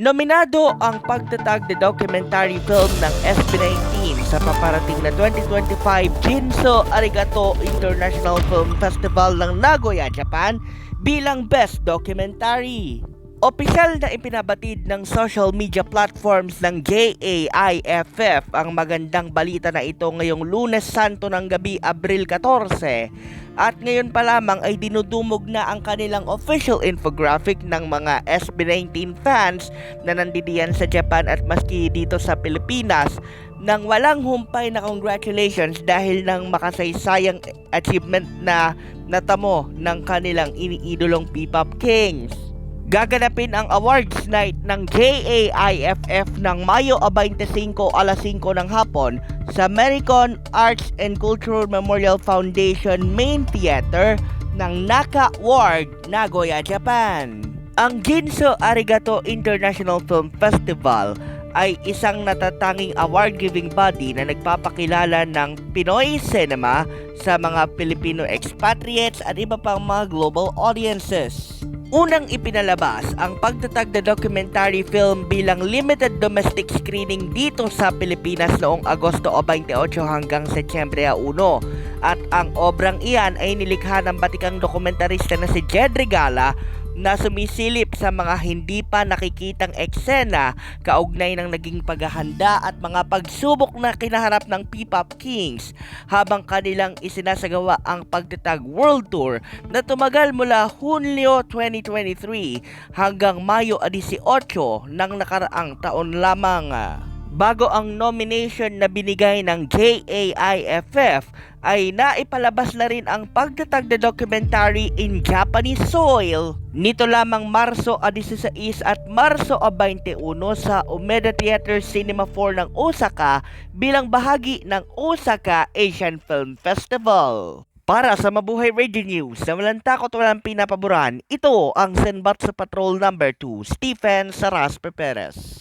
Nominado ang pagtatag na documentary film ng SB19 sa paparating na 2025 Jinso Arigato International Film Festival ng Nagoya, Japan bilang Best Documentary. Opisyal na ipinabatid ng social media platforms ng JAIFF ang magandang balita na ito ngayong lunes santo ng gabi Abril 14 at ngayon pa lamang ay dinudumog na ang kanilang official infographic ng mga SB19 fans na nandidiyan sa Japan at maski dito sa Pilipinas nang walang humpay na congratulations dahil ng makasaysayang achievement na natamo ng kanilang iniidolong P-Pop Kings. Gaganapin ang awards night ng JAIFF ng Mayo 25 alas 5 ng hapon sa American Arts and Cultural Memorial Foundation Main Theater ng Naka Ward, Nagoya, Japan. Ang Jinso Arigato International Film Festival ay isang natatanging award-giving body na nagpapakilala ng Pinoy cinema sa mga Filipino expatriates at iba pang mga global audiences. Unang ipinalabas ang pagtatag na documentary film bilang limited domestic screening dito sa Pilipinas noong Agosto 28 hanggang Setyembre 1 at ang obrang iyan ay nilikha ng batikang dokumentarista na si Jed Regala na sumisilip sa mga hindi pa nakikitang eksena kaugnay ng naging paghahanda at mga pagsubok na kinaharap ng P-Pop Kings habang kanilang isinasagawa ang pagtatag World Tour na tumagal mula Hunyo 2023 hanggang Mayo 18 ng nakaraang taon lamang. Bago ang nomination na binigay ng JAIFF ay naipalabas na rin ang pagtatag na documentary in Japanese soil nito lamang Marso 16 at Marso 21 sa Umeda Theater Cinema 4 ng Osaka bilang bahagi ng Osaka Asian Film Festival. Para sa Mabuhay Radio News na walang takot walang pinapaboran, ito ang Senbat sa Patrol Number 2, Stephen Saras Perez.